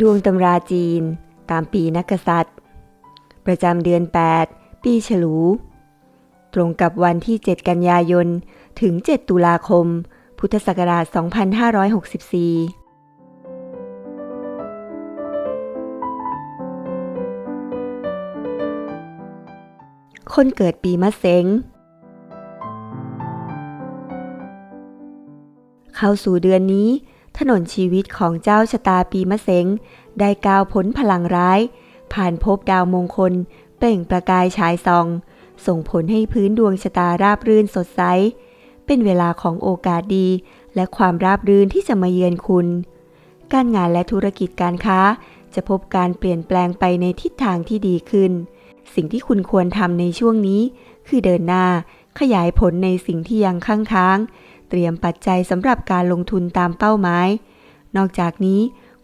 ดวงตำราจีน ตามปีนักษัตริย์ ประจำเดือน 8 ปีฉลู ตรงกับวันที่ 7 กันยายน ถึง 7 ตุลาคม พุทธศักราช 2564คนเกิดปีมะเส็งเข้าสู่เดือนนี้ ถนนชีวิตของเจ้าชะตาปีมะเส็งได้ก้าวพ้นพลังร้าย ผ่านพบดาวมงคล เปล่งประกายฉายส่อง ส่งผลให้พื้นดวงชะตาราบรื่นสดใส เป็นเวลาของโอกาสดี และความราบรื่นที่จะมาเยือนคุณ การงานและธุรกิจการค้า จะพบการเปลี่ยนแปลงไปในทิศทางที่ดีขึ้น สิ่งที่คุณควรทำในช่วงนี้ คือเดินหน้าขยายผลในสิ่งที่ยังค้างค้าง เตรียมปัจจัยสำหรับการลงทุนตามเป้าหมาย นอกจากนี้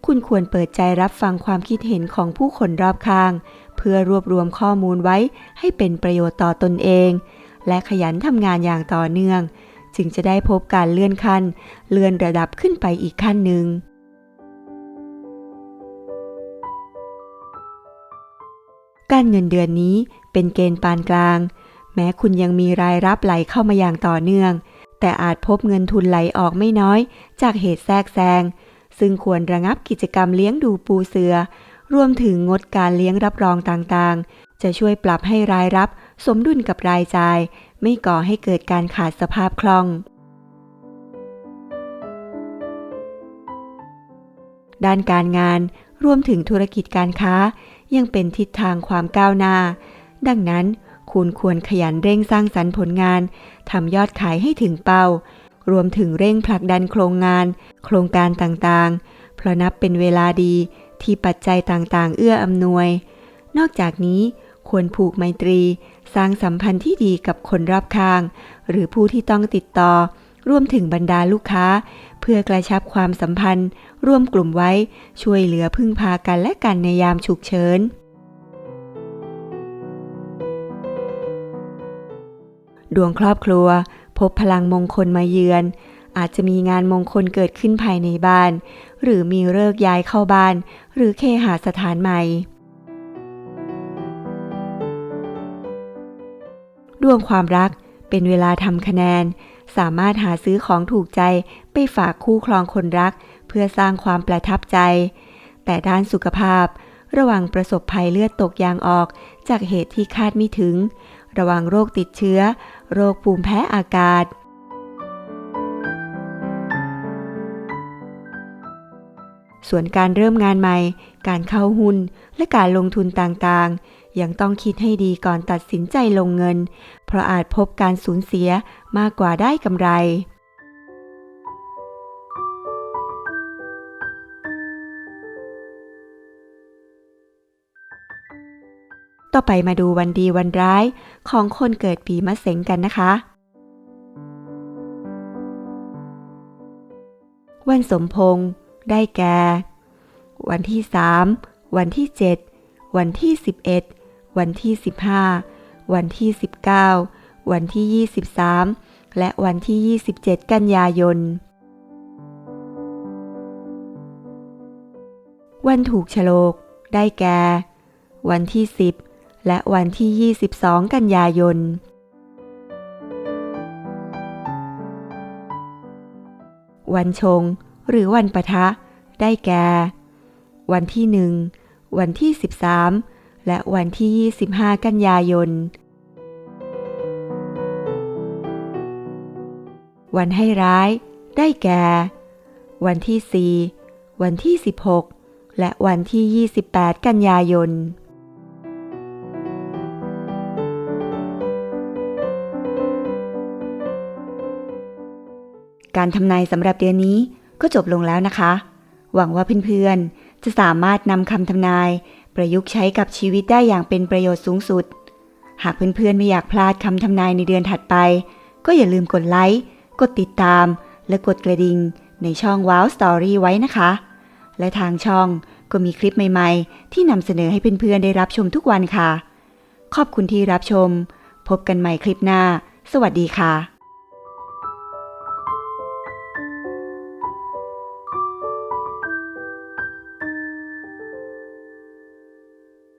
คุณควรเปิดใจรับฟังความคิดเห็นของผู้คนรอบข้าง เพื่อรวบรวมข้อมูลไว้ให้เป็นประโยชน์ต่อตนเอง และขยันทำงานอย่างต่อเนื่อง จึงจะได้พบการเลื่อนขั้น เลื่อนระดับขึ้นไปอีกขั้นหนึ่งการเงินเดือนนี้เป็นเกณฑ์ปานกลาง แม้คุณยังมีรายรับไหลเข้ามาอย่างต่อเนื่อง แต่อาจพบเงินทุนไหลออกไม่น้อย จากเหตุแทรกแซง ซึ่งควรระงับกิจกรรมเลี้ยงดูปูเสือ รวมถึงงดการเลี้ยงรับรองต่างๆ จะช่วยปรับให้รายรับ สมดุลกับรายจ่าย ไม่ก่อให้เกิดการขาดสภาพคล่อง ด้านการงานรวมถึงธุรกิจการค้ายังเป็นทิศทางความก้าวหน้า ดังนั้น คุณควรขยันเร่งสร้างสรรค์ผลงานทำยอดขายให้ถึงเป้า รวมถึงเร่งผลักดันโครงงาน โครงการต่างๆ เพราะนับเป็นเวลาดีที่ปัจจัยต่างๆ เอื้ออำนวย นอกจากนี้ควรผูกไมตรี สร้างสัมพันธ์ที่ดีกับคนรอบข้าง หรือผู้ที่ต้องติดต่อรวมถึงบรรดาลูกค้า เพื่อกระชับความสัมพันธ์ ร่วมกลุ่มไว้ช่วยเหลือพึ่งพากันและกันในยามฉุกเฉิน ดวงครอบครัว พบพลังมงคลมาเยือน อาจจะมีงานมงคลเกิดขึ้นภายในบ้าน หรือมีเลิกย้ายเข้าบ้าน หรือเคหาสถานใหม่ ดวงความรักเป็นเวลาทำคะแนน สามารถหาซื้อของถูกใจไปฝากคู่ครองคนรัก เพื่อสร้างความประทับใจ แต่ด้านสุขภาพ ระวังประสบภัยเลือดตกยางออก จากเหตุที่คาดไม่ถึง ระวังโรคติดเชื้อ โรคภูมิแพ้อากาศ ส่วนการเริ่มงานใหม่ การเข้าหุ้น และการลงทุนต่างๆ ยังต้องคิดให้ดีก่อนตัดสินใจลงเงิน เพราะอาจพบการสูญเสียมากกว่าได้กำไร ต่อไปมาดูวันดีวันร้ายของคนเกิดปีมะเส็งกันนะคะ วันสมพงษ์ได้แก่ วันที่ 3 วันที่ 7 วันที่ 11 วันที่ 15 วันที่ 19 วันที่ 23 และวันที่ 27 กันยายน วันถูกโฉลก ได้แก่ วันที่ 10 และวันที่ 22 กันยายน วันชง หรือวันปะทะ ได้แก่ วันที่1วันที่ 13 และวันที่ 25 กันยายน วันให้ร้าย ได้แก่ วันที่ 4 วันที่ 16 และวันที่ 28 กันยายน การทำนายสำหรับเดือนนี้ก็จบลงแล้วนะคะ หวังว่าเพื่อนๆ จะสามารถนำคำทำนาย ประยุกต์ใช้กับชีวิตได้อย่างเป็นประโยชน์สูงสุด หากเพื่อนๆ ไม่อยากพลาดคำทำนายในเดือนถัดไป ก็อย่าลืมกดไลค์ กดติดตาม และกดกระดิ่งในช่อง Wow Story ไว้นะคะ และทางช่องก็มีคลิปใหม่ๆ ที่นำเสนอให้เพื่อนๆ ได้รับชมทุกวันค่ะ ขอบคุณที่รับชม พบกันใหม่คลิปหน้า สวัสดีค่ะ